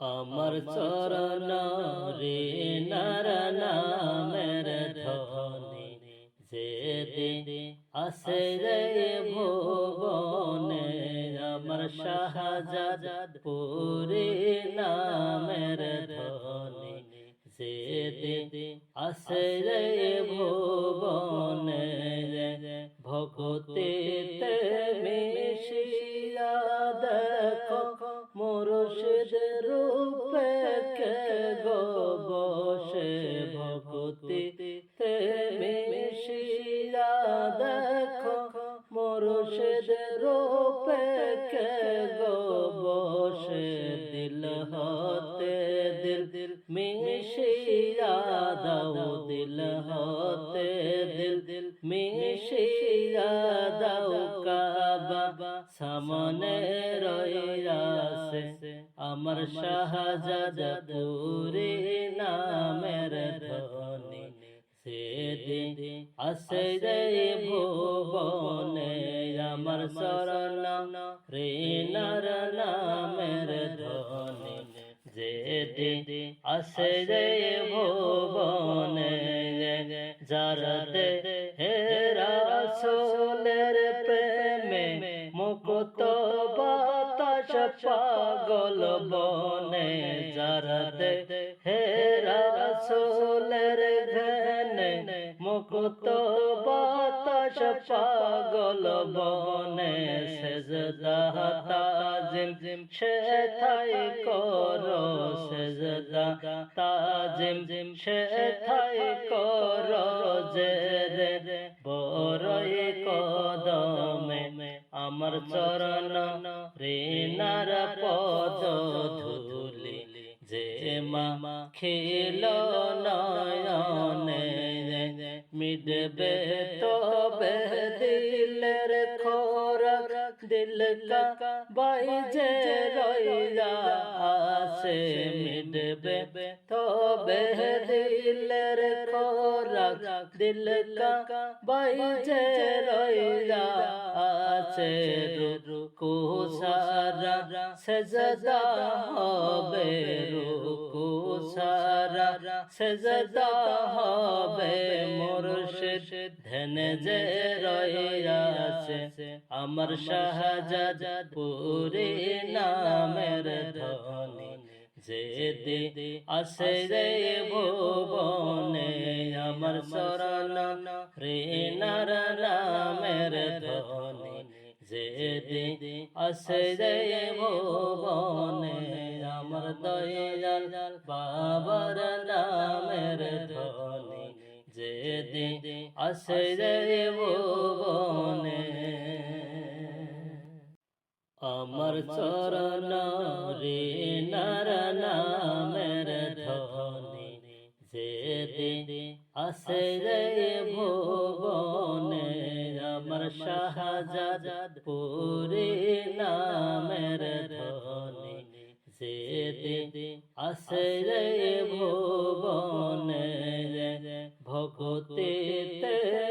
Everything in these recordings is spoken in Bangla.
আমার চরণ রে নামের ধনে যেদিন আসে রে ভুবনে আমার শাহজাদ পুরে নামের ধনে যেদিন আসে রে ভুবনে ভগতিতে মিশিয়া দেখো মুর্শিদ রূপে দিল হতে দিল, মিশিয়া দাও দিল হতে দিল দিল মিশিয়া দাও কাবা, সামনে রইয়াছে আমার শাহজাদপুরি নামের ধনি সেদিন আসে রে ভুবনে আমার শরণ। রে নর নামের ধনি যেদিন আসে রে ভুবনে যারতে হেরা সোলের প্রেমে মুকুত বাতাস পাগল বনে। যারতে হেরা সোলের মুকুত বাতাস পাগল বনে সেজদা তাজিম। জিম শেথাই করো সেজদা তাজিম। জিম শেথাই করো যে রে বড়ই কদমে। আমার চরণ রে নার পদ ধুলি। যে মা খেল নয়নে মিডবে তবে দিলের খোরাক দিল কা বাইজে রইয়া আসে মিডবে তবে দিলের খোরাক দিল কা বাইজে রইয়া আছে রুকু সারা সেজদা হবে সারা সেজদা হবে মুর্শিদ ধ্যান যে রইয়াছে। আমার শাহজাদ পুরি নামের ধনি যেদি আসে রে ভুবনে, আমার শরণ নার নামের ধনি যেদি আসে রে ভুবনে, আমার দয়াল বাবার ধনি যেদি আসে রে ভুবনে আমার চরণ রে নার নামের ধনি যেদিন আসে রে ভুবনে আমার শাহজাদ পুরে নামের ধনি যেদিন আসে রে ভুবনে ভগতিতে মিশিয়া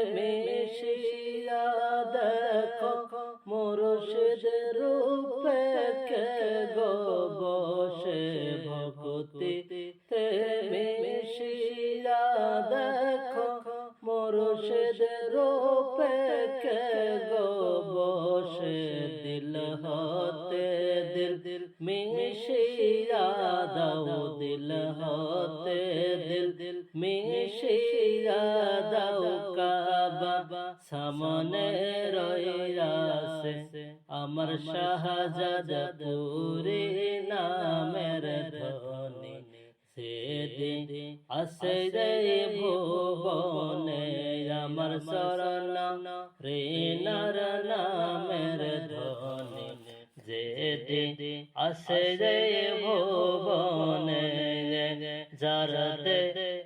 দাও দিল হতে দিল মিশিয়া দাও কাবা সামনে রইয়াছে আমার শাহজাদপুরি নামের ধনি সেদিন আসে রে ভুবনে আমার শরণ রে নর নামের ধনি যেদিন আসে রে ভুবনে যারতে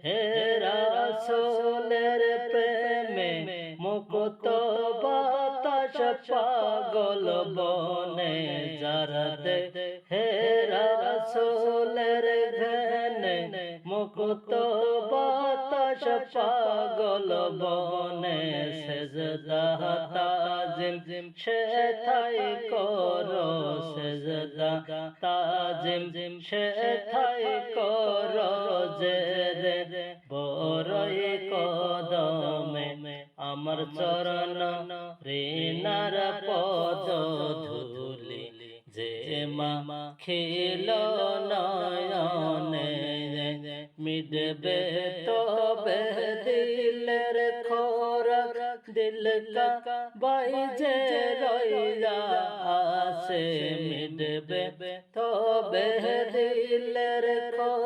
হেরা সোলের প্রেমে মুকুত বাতাস পাগল বনে যারতে হেরা সোলের ঘনে মুকুত বাতাস পাগল বনে সেজদা তাজিম। সেথাই করো সেজদা তাজিম। সেথাই করো যে রে বড়ই কদমে। আমার চরণ রেনার পদ ধুলি। যে মা খেল মিটবে তবে দিলের খোরাক দিল কা বাইজে রইলা আসে মিটবে তবে দিলের খোরাক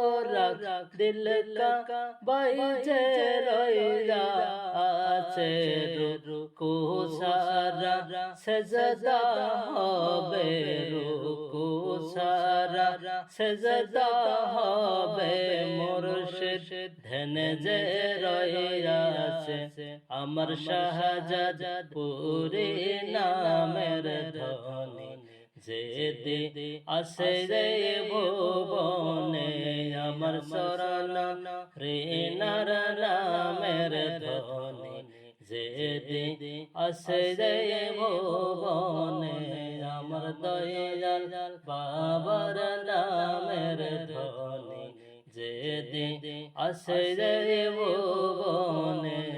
আছে যে রইয়াছে আমার শাহজাদ পুরি নামের ধ্বনি যে দি আসে রে ভুবনে শরণ রে নর নামের ধ্বনি যে দি আসে রে ভুবনে আমার দয়াল বাবার নামের ধ্বনি যে দি আসে রে ভুবনে